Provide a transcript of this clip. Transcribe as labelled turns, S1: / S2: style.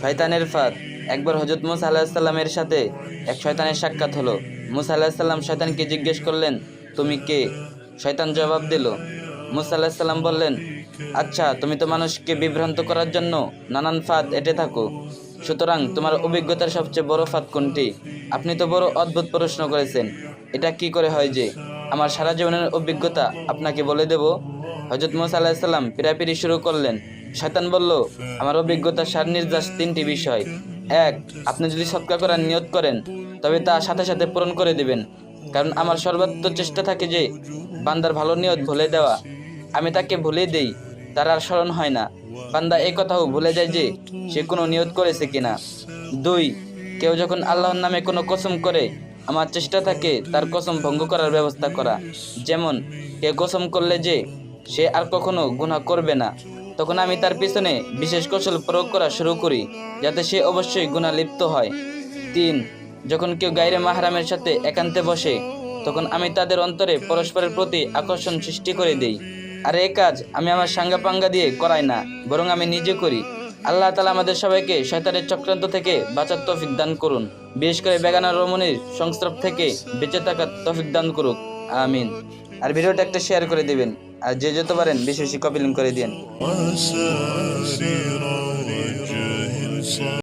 S1: শয়তানের ফাঁদ। একবার হজরত মুসা আলাহিসাল্লামের সাথে এক শয়তানের সাক্ষাৎ হলো। মুসা আলাহিসাল্লাম শয়তানকে জিজ্ঞেস করলেন, তুমি কে? শয়তান জবাব দিল, মুসা আলাহিসাল্লাম বললেন আচ্ছা তুমি তো মানুষকে বিভ্রান্ত করার জন্য নানান ফাঁদ এঁটে থাকো। সুতরাং তোমার অভিজ্ঞতার সবচেয়ে বড় ফাঁদ কোনটি? আপনি তো বড় অদ্ভুত প্রশ্ন করেছেন। এটা কি করে হয় যে আমার সারা জীবনের অভিজ্ঞতা আপনাকে বলে দেব? হজরত মোসা আলাহিসাল্লাম পিরাপিরি শুরু করলেন। শয়তান বলল, আমার অভিজ্ঞতার সার নির্যাস তিনটি বিষয়। এক, আপনি যদি সৎকার করার নিয়ত করেন, তবে তা সাথে সাথে পূরণ করে দিবেন। কারণ আমার সর্বাত্ম চেষ্টা থাকে যে, বান্দার ভালো নিয়ত ভুলে দেওয়া। আমি তাকে ভুলে দেই, তার আর স্মরণ হয় না। বান্দা এই কথাও ভুলে যায় যে, সে কোনো নিয়ত করেছে কিনা। দুই, কেউ যখন আল্লাহর নামে কোনো কসম করে, আমার চেষ্টা থাকে তার কসম ভঙ্গ করার ব্যবস্থা করা। যেমন, কেউ কসম করলে যে সে আর কখনো গুনাহ করবে না। তখন আমি তার পিছনে বিশেষ কৌশল প্রয়োগ করা শুরু করি, যাতে সে অবশ্যই গুণা লিপ্ত হয়। তিন, যখন কেউ গাইরে মাহারামের সাথে একান্তে বসে, তখন আমি তাদের অন্তরে পরস্পরের প্রতি আকর্ষণ সৃষ্টি করে দেই। আর এই কাজ আমি আমার সাঙ্গা পাঙ্গা দিয়ে করাই না, বরং আমি নিজে করি। আল্লাহ তালা আমাদের সবাইকে শয়তানের চক্রান্ত থেকে বাঁচার তৌফিক দান করুন। বিশেষ করে বেগানা রমণীর সংস্রব থেকে বেঁচে থাকার তৌফিক দান করুক। আমিন। আর ভিডিওটা একটা শেয়ার করে দিবেন। আর যে যেতে পারেন বেশি বেশি কপি লিঙ্ক করে দিন